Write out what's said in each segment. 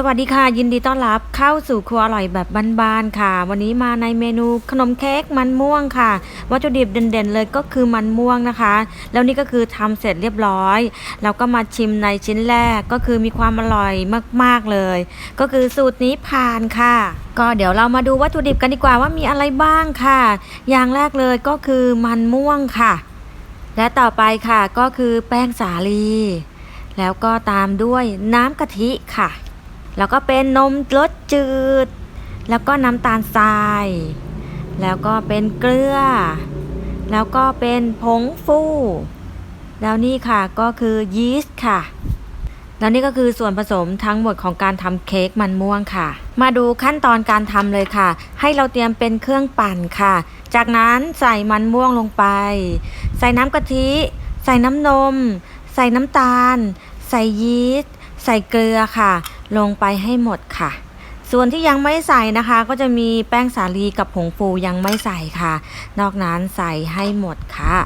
สวัสดีค่ะ ยินดีต้อนรับเข้าสู่ครัวอร่อยแบบบ้านๆค่ะ วันนี้มาในเมนูขนมเค้กมันม่วงค่ะ วัตถุดิบเด่นๆเลยก็คือมันม่วงนะคะ แล้วนี่ก็คือทำเสร็จเรียบร้อย เราก็มาชิมในชิ้นแรกก็คือมีความอร่อยมากๆเลย ก็คือสูตรนี้ผ่านค่ะ ก็เดี๋ยวเรามาดูวัตถุดิบกันดีกว่าว่ามีอะไรบ้างค่ะ อย่างแรกเลยก็คือมันม่วงค่ะ และต่อไปค่ะก็คือแป้งสาลี แล้วก็ตามด้วยน้ำกะทิค่ะ แล้วก็เป็นนมรสจืด แล้วก็น้ำตาลทราย แล้วก็เป็นเกลือ แล้วก็เป็นผงฟูแล้วนี่ค่ะก็คือยีสต์ค่ะแล้วนี่ก็คือส่วนผสมทั้งหมดของการทำเค้กมันม่วงค่ะ มาดูขั้นตอนการทำเลยค่ะ ให้เราเตรียมเป็นเครื่องปั่นค่ะ จากนั้นใส่มันม่วงลงไป ใส่น้ำกะทิ ใส่น้ำนม ใส่น้ำตาล ใส่ยีสต์ ใส่เกลือค่ะ ลงไปให้หมดค่ะ ส่วนที่ยังไม่ใส่นะคะ ก็จะมีแป้งสาลีกับผงฟูยังไม่ใส่ค่ะ นอกนั้นใส่ให้หมดค่ะ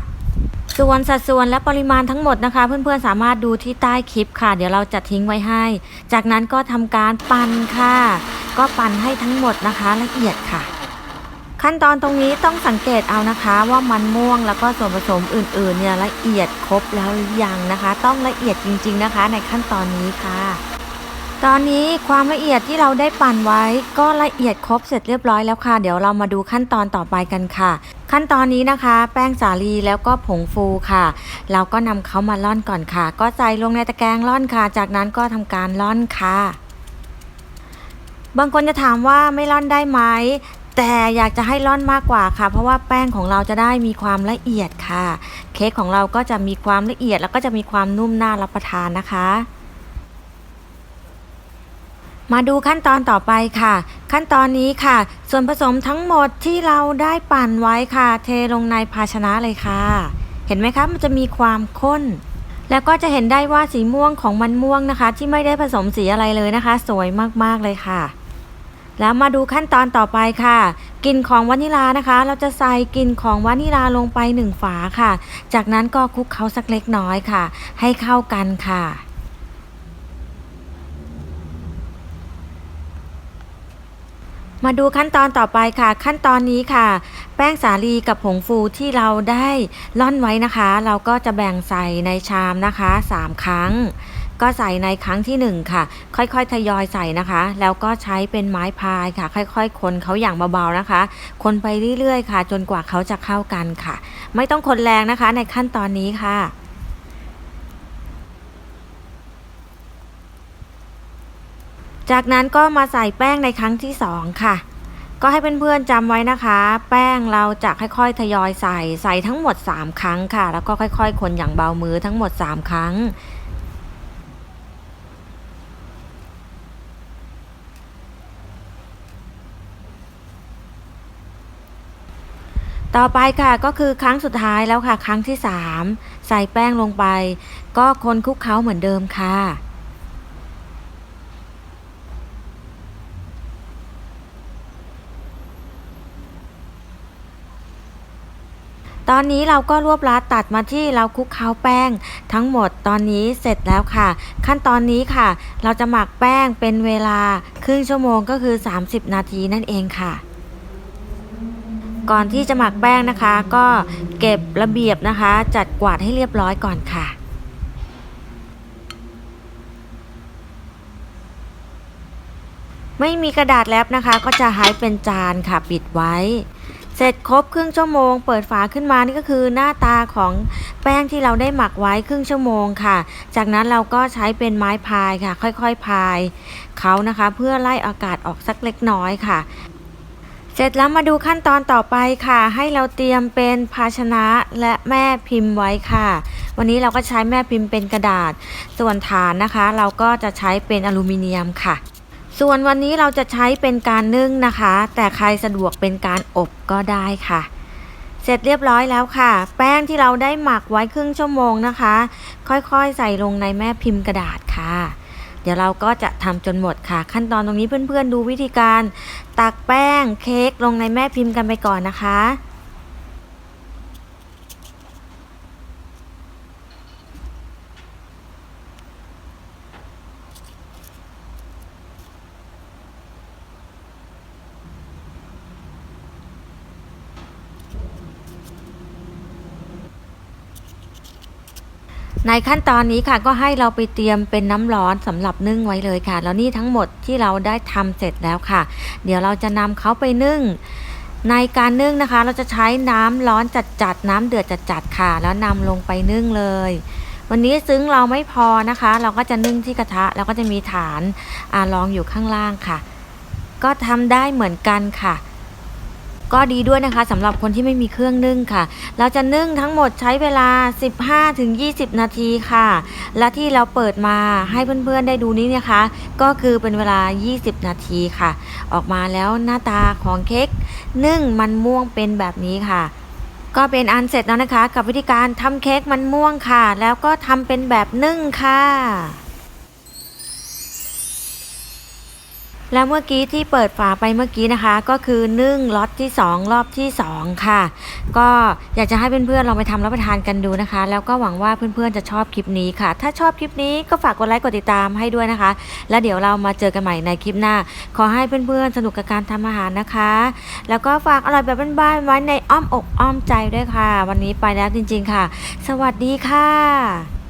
ส่วนสัดส่วนและปริมาณทั้งหมดนะคะ เพื่อนๆสามารถดูที่ใต้คลิปค่ะ เดี๋ยวเราจะทิ้งไว้ให้ จากนั้นก็ทำการปั่นค่ะ ก็ปั่นให้ทั้งหมดนะคะละเอียดค่ะ ขั้นตอนตรงนี้ต้องสังเกตเอานะคะว่ามันม่วงแล้วก็ส่วนผสมอื่นๆเนี่ยละเอียดครบแล้วหรือยังนะคะ ต้องละเอียดจริง ๆนะคะ ในขั้นตอนนี้ค่ะ ตอนนี้ความละเอียดที่เราได้ปั่นไว้ ก็ละเอียดครบเสร็จเรียบร้อยแล้วค่ะ เดี๋ยวเรามาดูขั้นตอนต่อไปกันค่ะ ขั้นตอนนี้นะคะ แป้งสาลีแล้วก็ผงฟูค่ะ เราก็นำเขามาล่อนก่อนค่ะ ก็ใส่ลงในตะแกรงล่อนค่ะ จากนั้นก็ทำการล่อนค่ะ บางคนจะถามว่าไม่ล่อนได้ไหมแต่อยากจะให้ร่อนมากกว่าค่ะ เพราะว่าแป้งของเราจะได้มีความละเอียดค่ะ เค้กของเราก็จะมีความละเอียดแล้วก็จะมีความนุ่มน่ารับประทานนะคะ มาดูขั้นตอนต่อไปค่ะ ขั้นตอนนี้ค่ะ ส่วนผสมทั้งหมดที่เราได้ปั่นไว้ค่ะ เทลงในภาชนะเลยค่ะ เห็นไหมคะมันจะมีความข้น แล้วก็จะเห็นได้ว่าสีม่วงของมันม่วงนะคะ ที่ไม่ได้ผสมสีอะไรเลยนะคะ สวยมากๆเลยค่ะ แล้วมาดูขั้นตอนต่อไปค่ะกลิ่นของวานิลานะคะ เราจะใส่กลิ่นของวานิลาลงไปหนึ่งฝาค่ะ จากนั้นก็คลุกเคล้าสักเล็กน้อยค่ะ ให้เข้ากันค่ะ มาดูขั้นตอนต่อไปค่ะ ขั้นตอนนี้ค่ะ แป้งสาลีกับผงฟูที่เราได้ล่อนไว้นะคะ เราก็จะแบ่งใส่ในชามนะคะ 3 ครั้ง ก็ใส่ในครั้งที่ 1 ค่ะ ค่อยๆทยอยใส่นะคะ แล้วก็ใช้เป็นไม้พายค่ะ ค่อยๆ คนเขาอย่างเบาๆนะคะ คนไปเรื่อยๆ ค่ะ จนกว่าเขาจะเข้ากันค่ะ ไม่ต้องคนแรงนะคะในขั้นตอนนี้ค่ะ จากนั้นก็มาใส่แป้งในครั้งที่สองค่ะ ก็ให้เพื่อนๆจำไว้นะคะ แป้งเราจะค่อยๆทยอยใส่ใส่ทั้งหมด 3 ครั้งค่ะ แล้วก็ค่อย ๆ คนอย่างเบามือทั้งหมด 3 ครั้งต่อไปค่ะก็คือครั้งสุดท้ายแล้วค่ะ ครั้งที่ 3 ใส่แป้งลงไป ก็คนคลุกเคล้าเหมือนเดิมค่ะ ตอนนี้เราก็รวบรัดตัดมาที่เราคลุกเคล้าแป้ง ทั้งหมดตอนนี้เสร็จแล้วค่ะ ขั้นตอนนี้ค่ะ เราจะหมักแป้งเป็นเวลาครึ่งชั่วโมงก็คือ 30 นาทีนั่นเองค่ะ ก่อนที่จะหมักแป้งนะคะ ก็เก็บระเบียบนะคะ จัดกวาดให้เรียบร้อยก่อนค่ะไม่มีกระดาษแรปนะคะ ก็จะใช้เป็นจานค่ะ ปิดไว้ เสร็จครบครึ่งชั่วโมง เปิดฝาขึ้นมานี่ก็คือหน้าตาของแป้งที่เราได้หมักไว้ครึ่งชั่วโมงค่ะ จากนั้นเราก็ใช้เป็นไม้พายค่ะ ค่อยๆพายเขานะคะ เพื่อไล่อากาศออกสักเล็กน้อยค่ะ เสร็จแล้วมาดูขั้นตอนต่อไปค่ะ ให้เราเตรียมเป็นภาชนะและแม่พิมพ์ไว้ค่ะ วันนี้เราก็ใช้แม่พิมพ์เป็นกระดาษ ส่วนฐานนะคะ เราก็จะใช้เป็นอลูมิเนียมค่ะ ส่วนวันนี้เราจะใช้เป็นการนึ่งนะคะ แต่ใครสะดวกเป็นการอบก็ได้ค่ะ เสร็จเรียบร้อยแล้วค่ะ แป้งที่เราได้หมักไว้ครึ่งชั่วโมงนะคะ ค่อยๆใส่ลงในแม่พิมพ์กระดาษค่ะ เดี๋ยวเราก็จะทำจนหมดค่ะ ขั้นตอนตรงนี้เพื่อนๆดูวิธีการ ตักแป้งเค้กลงในแม่พิมพ์กันไปก่อนนะคะ ในขั้นตอนนี้ค่ะก็ให้เราไปเตรียมเป็นน้ำร้อนสำหรับนึ่งไว้เลยค่ะ แล้วนี่ทั้งหมดที่เราได้ทำเสร็จแล้วค่ะ เดี๋ยวเราจะนำเขาไปนึ่ง ในการนึ่งนะคะ เราจะใช้น้ำร้อนจัดๆน้ำเดือดจัดๆค่ะ แล้วนำลงไปนึ่งเลย วันนี้ซึ้งเราไม่พอนะคะ เราก็จะนึ่งที่กระทะแล้วก็จะมีฐานอารองอยู่ข้างล่างค่ะ ก็ทำได้เหมือนกันค่ะ ก็ดีด้วยนะคะสำหรับคนที่ไม่มีเครื่องนึ่งค่ะ เราจะนึ่งทั้งหมดใช้เวลา 15-20 นาทีค่ะ และที่เราเปิดมาให้เพื่อนๆได้ดูนี้นี่ยคะ ก็คือเป็นเวลา 20 นาทีค่ะ ออกมาแล้วหน้าตาของเค้กนึ่งมันม่วงเป็นแบบนี้ค่ะก็เป็นอันเสร็จแล้วนะคะ กับวิธีการทำเค้กมันม่วงค่ะ แล้วก็ทำเป็นแบบนึ่งค่ะ แล้วเมื่อกี้ที่เปิดฝาไปเมื่อกี้นะคะ ก็คือนึ่งล็อตที่ 2 รอบที่ 2 ค่ะ ก็อยากจะให้เพื่อนๆลองไปทำรับประทานกันดูนะคะ แล้วก็หวังว่าเพื่อนๆจะชอบคลิปนี้ค่ะ ถ้าชอบคลิปนี้ก็ฝากกดไลค์กดติดตามให้ด้วยนะคะ แล้วเดี๋ยวเรามาเจอกันใหม่ในคลิปหน้า ขอให้เพื่อนๆสนุกกับการทำอาหารนะคะ แล้วก็ฝากอร่อยแบบบ้านๆไว้ในอ้อมอกอ้อมใจด้วยค่ะ วันนี้ไปแล้วจริง ๆค่ะ สวัสดีค่ะ